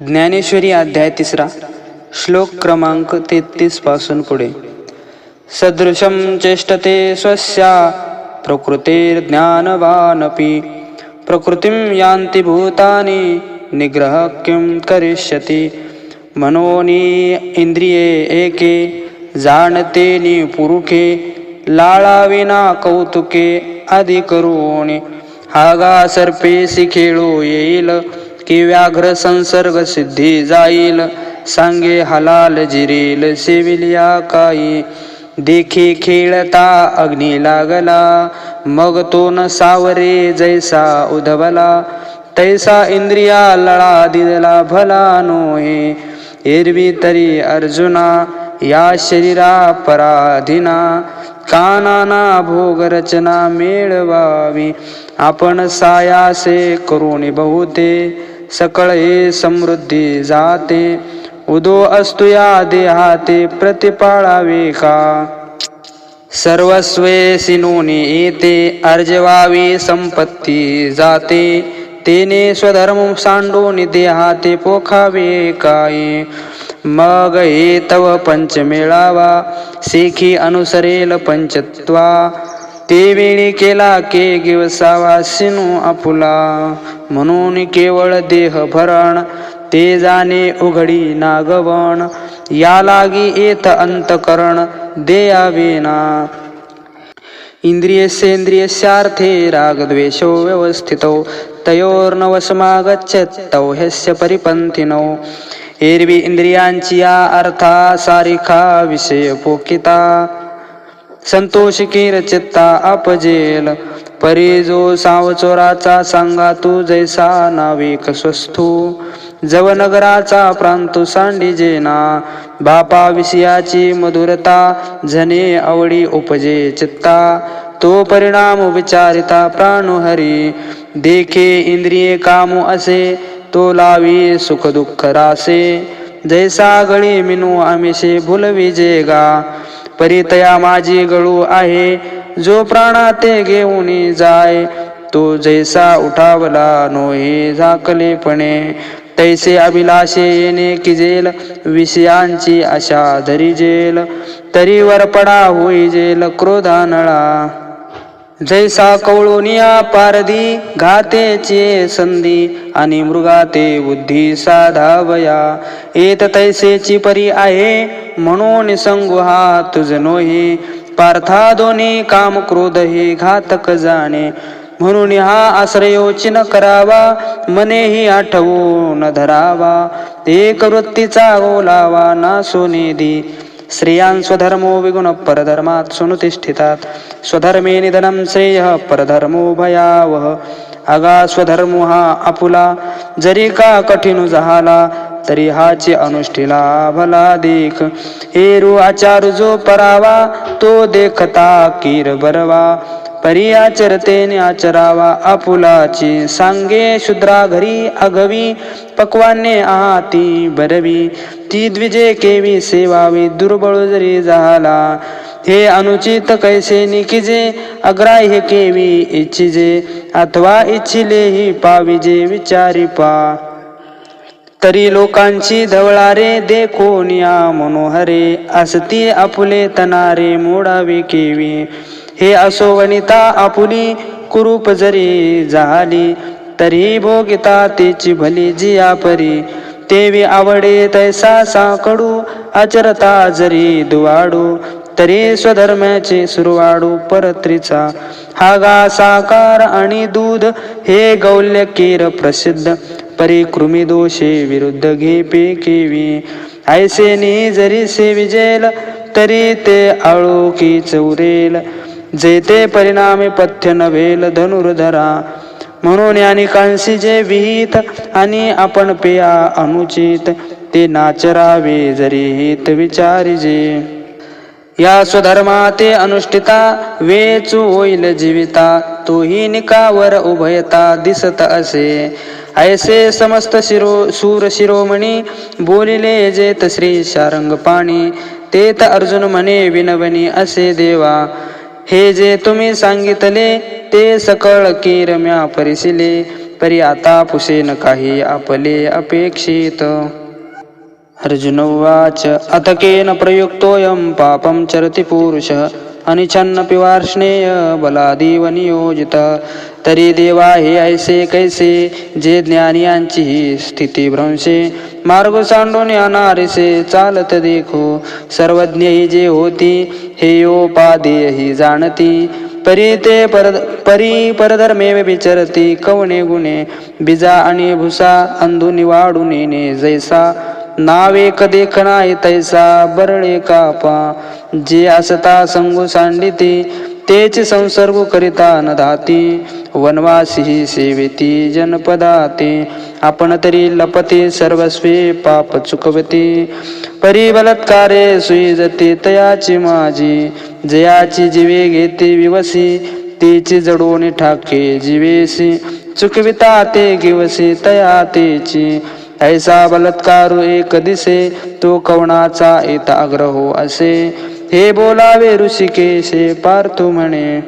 ज्ञानेश्वरी अध्याय तिसरा श्लोक क्रमांक तेहतीसपासून पुढे. सदृशं चेष्टते स्वस्या प्रकृतेर्ज्ञानवानपि प्रकृतिं यान्ति भूतानि निग्रह किं करिष्यति मनोनी इंद्रिये एके जाणते नि पुरुखे लाळाविना कौतुके आदि करून हागा सर्पेसी खेळू येईल की व्याघ्र संसर्ग सिद्धी जाईल. सांगे हलाल जिरेल सेविलिया काई. देखी खेळता अग्नी लागला. मग तो न सावरे जैसा उधवला. तैसा इंद्रिया लळा दिदला भला नोहे. एरवी तरी अर्जुना या शरीरा पराधीना. कानाना भोग रचना मेळवावी. आपण सायासे करून बहुते. सकळ हे समृद्धी जाते. उदो असतो या देहाते प्रतिपाळावे का? सर्वस्वे सिनोनी येते अर्जवावी संपत्ती जाते. तेने स्वधर्म सांडून देहाते पोखावे काय. मग हे तव पंच मिळावा सेखी अनुसरेल पंचत्वा. ते वेळी केला के गिवसावा सिनू आपुला. म्हणून केवळ देह भरण ते जाणे उघडी नागवण. या लागी येत अंतकरण देयावेना इंद्रियस्येन्द्रियस्यार्थे रागद्वेषो व्यवस्थितौ. तयोर्नवसमागच्छतौ ह्यस्य परिपंथिनो एरवी इंद्रियांची या अर्था सारिखा विषय पोकिता. संतोषिकी चित्ता अपजेल. परी जो सावचोराचा सांगा तू जैसा नाविक स्वस्थू जवनगराचा प्रांत सांडी जेना. बापा विषयाची मधुरता झने आवडी उपजे चित्ता. तो परिणाम विचारिता प्राणुहरी देखे इंद्रिये कामू असे तो लावी सुख दुःख रासे. जैसा गळी मिनू आमिषे भुलवी जेगा. परितया माझी गळू आहे. जो प्राणा ते घेऊन जाय तो जैसा उठावला नोहे झाकलेपणे. तैसे अभिलाषे येणे किजेल विषयांची आशा धरी जेल. तरी वरपडा होई जेल क्रोधानळा. जैसा कवळोनिया पारधी घातेचे संधी आणि मृगाते बुद्धी साधावया. येत तैसेची परी आहे म्हणून संगु हा तुझ नोहे. पार्था दोन्ही काम क्रोध हे घातक जाणे. म्हणून हा आश्रयोचिन करावा मनेही आठवून धरावा. एक वृत्तीचा ओलावा ना सोनेदी स्त्रियां स्वधर्मो विगुण परधर्मात् सुनुतिष्ठितात। स्वधर्मे निधनं श्रेय परधर्मो भयावह अगा स्वधर्मो हा आपुला जरी का कठीण झाला तरी हाचे अनुष्ठिला भला देख हेरू आचार जो परावा तो देखता कीर बरवा। परी आचरतेने आचरावा आपुलाची. सांगे शुद्रा घरी अगवी पक्वाने आहाती बरवी. ती द्विजे केवी सेवावी दुर्बळ जरी झाला हे अनुचित कैसे निकिजे? अग्राह्य केवी इच्छिजे अथवा इच्छिले ही पाविजे विचारी पा. तरी लोकांची धवळारे देखोनिया मनोहरे असती आपुले तनारे मोडावे केवी. हे असो वनिता आपुली कुरूप जरी झाली तरी भोगिता तेची भली जिया परी तेवी आवडे तैसा साकडू आचरता जरी दुवाडू तरी स्वधर्माचे सुरवाडू परत्रीचा. हागा साकार आणि दूध हे गौल्य कीर प्रसिद्ध परिकृमी दोषे विरुद्ध घेपे केवी. ऐसे जरी से विजेल तरी ते आळू की चौरेल जेते परिणामी पथ्य नव्हेल धनुर्धरा. म्हणून यानी कांसी जे विहित आणि आपण पेया अनुचित ते नाचरावे जरी हित विचारिजे या स्वधर्मा ते अनुष्ठिता वेचू होईल जीविता तोही निकावर उभयता दिसत असे. ऐसे समस्त शिरो सूर शिरोमणी बोलिले जेत श्री शारंग पाणी तेत अर्जुन म्हणे विनवनी असे देवा. हे जे तुम्ही सांगितले ते सकळ कीरम्या परिसिले परी आता पुसेन काही आपले अपेक्षित. अर्जुन उवाच अथ प्रयुक्तोऽयं पापं चरति पुरुषः अनिच्छन्नपि वार्ष्णेय बलादिव नियोजित। तरी देवा हे ऐसे कैसे? जे ज्ञानियांची ही स्थिती भ्रंशे। मार्ग सांडून अनारिसे चालत देखो। सर्वज्ञ ही जे होती हे योपादेय ही जाणती। परी ते पर परी परधर्मे विचरती कवणे गुणे? बिजा आणि भुसा अंधुनी वाढून येणे जैसा। नावे कधी खणाई तैसा बरळे कापा. जे असता संगू सांडिती तेच संसर्ग करिता न धाती. वनवासी ही सेविती जनपदाते. आपण तरी लपते सर्वस्वी पाप चुकवती. परी बलात्कारे सुईजते तयाची माझी. जयाची जीवे घेते विवसी. तेची जडोनी ठाके जीवेसी. चुकविता ते गिवसी तया तेची. ऐसा बलात्कार एक दिसे तो कवणाचा येता असे. हे बोलावे ऋषिकेशे पार्थू म्हणे.